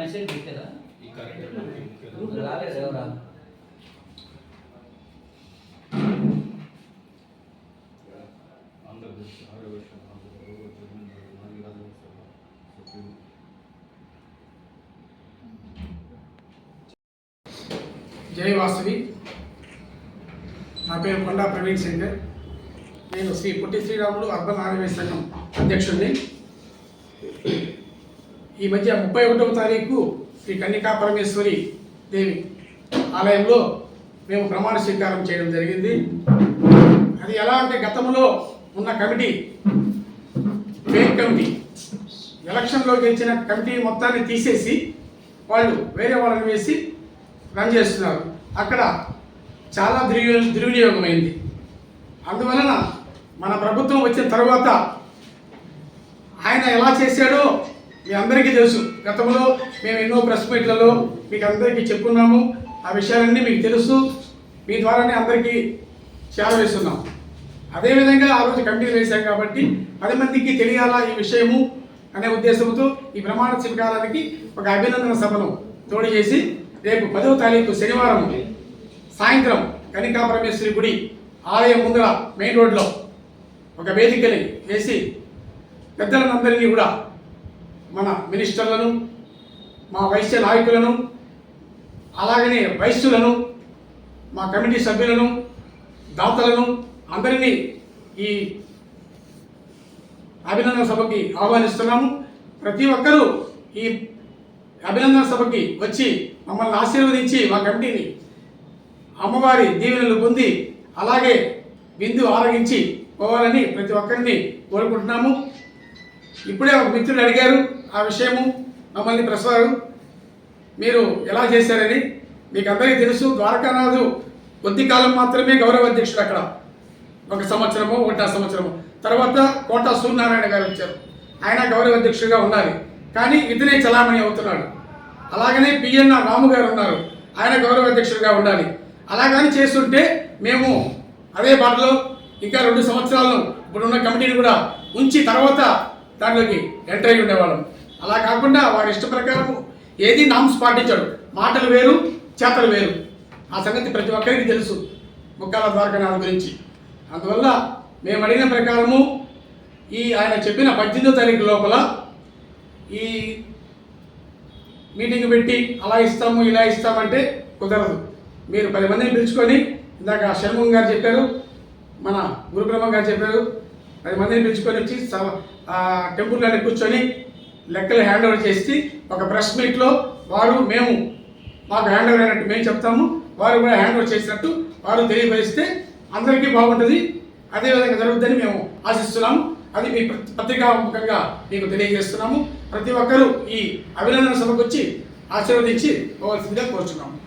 Message రాలేదు జై వాసవి. నా పేరు కొండా ప్రవీణ్ శంకర్. నేను శ్రీ పుట్టి శ్రీరాములు అర్బన్ ఆరోగ్య సంఘం అధ్యక్షుడిని. ఈ మధ్య ముప్పై ఒకటవ తారీఖు శ్రీ కన్యకా పరమేశ్వరి దేవి ఆలయంలో మేము ప్రమాణ స్వీకారం చేయడం జరిగింది. అది ఎలా అంటే గతంలో ఉన్న కమిటీ ఫేక్ కమిటీ ఎలక్షన్లో గెలిచిన కమిటీ మొత్తాన్ని తీసేసి వాళ్ళు వేరే వాళ్ళని వేసి రన్ చేస్తున్నారు. అక్కడ చాలా దుర్వి దుర్వినియోగమైంది. అందువలన మన ప్రభుత్వం వచ్చిన తర్వాత ఆయన ఎలా చేశాడో మీ అందరికీ తెలుసు గతంలో మేము ఎన్నో ప్రెస్ మీట్లలో మీకు అందరికీ చెప్పున్నాము ఆ విషయాలన్నీ మీకు తెలుసు. మీ ద్వారానే అందరికీ చేరవేస్తున్నాం అదేవిధంగా ఆ రోజు కమిటీ వేశాం కాబట్టి పది మందికి తెలియాలా ఈ విషయము అనే ఉద్దేశంతో ఈ ప్రమాణ స్వీకారానికి ఒక అభినందన సభను తోడు చేసి రేపు పదవ తారీఖు శనివారం సాయంత్రం కనికా పరమేశ్వరి గుడి ఆలయం ముందర మెయిన్ రోడ్లో ఒక వేదికని వేసి పెద్దలందరినీ కూడా మన మినిస్టర్లను మా వైశ్య నాయకులను అలాగనే వైశ్యులను మా కమిటీ సభ్యులను దాతలను అందరినీ ఈ అభినందన సభకి ఆహ్వానిస్తున్నాము. ప్రతి ఒక్కరూ ఈ అభినందన సభకి వచ్చి మమ్మల్ని ఆశీర్వదించి మా కమిటీని అమ్మవారి దీవెనలు పొంది అలాగే విందు ఆరగించి పోవాలని ప్రతి ఒక్కరిని కోరుకుంటున్నాము. ఇప్పుడే ఒక మిత్రుడు అడిగారు ఆ విషయము మమ్మల్ని ప్రసారం మీరు ఎలా చేశారని మీకు అందరికీ తెలుసు. ద్వారకానాథు కొద్ది కాలం మాత్రమే గౌరవ అధ్యక్షుడు అక్కడ. ఒక సంవత్సరము ఒకటా సంవత్సరము. తర్వాత కోట సూర్యనారాయణ గారు వచ్చారు. ఆయన గౌరవ అధ్యక్షుడిగా ఉండాలి. కానీ ఇతనే చలామణి అవుతున్నాడు. అలాగనే పిఎన్ఆర్ రాము గారు ఉన్నారు. ఆయన గౌరవ అధ్యక్షుడిగా ఉండాలి. అలాగని చేస్తుంటే మేము అదే బాటలో ఇంకా రెండు సంవత్సరాలను ఇప్పుడున్న కమిటీని కూడా ఉంచి తర్వాత దాంట్లోకి ఎంటర్ అయి ఉండేవాళ్ళం. అలా కాకుండా వారి ఇష్ట ప్రకారం ఏది నామ్స్ పాటించాడు. మాటలు వేరు చేతలు వేరు. ఆ సంగతి ప్రతి ఒక్కరికి తెలుసు. ముక్కాల ద్వారకనాథ గురించి. అందువల్ల మేము అడిగిన ప్రకారము ఈ ఆయన చెప్పిన పద్దెనిమిదో తారీఖు లోపల ఈ మీటింగ్ పెట్టి అలా ఇస్తాము ఇలా ఇస్తామంటే కుదరదు. మీరు పది మందిని పిలుచుకొని ఇందాక షణ్ముఖం గారు చెప్పారు మన గురుబ్రహ్మ గారు చెప్పారు పది మందిని పిలుచుకొని వచ్చి టెంపుల్ ఆ టెంపుల్లోనే కూర్చొని లెక్కలు హ్యాండ్ ఓవర్ చేసి ఒక ప్రెస్ మీట్లో వారు మేము మాకు హ్యాండ్ ఓవర్ అయినట్టు మేము చెప్తాము. వారు కూడా హ్యాండ్ ఓవర్ చేసినట్టు వారు తెలియపరిస్తే అందరికీ బాగుంటుంది. అదేవిధంగా జరుగుతుందని మేము ఆశిస్తున్నాము. అది మీ పత్రికాముఖంగా మీకు తెలియజేస్తున్నాము. ప్రతి ఒక్కరూ ఈ అభినందన సభకు వచ్చి ఆశీర్వదించి పోవాల్సిందిగా కోరుచున్నాము.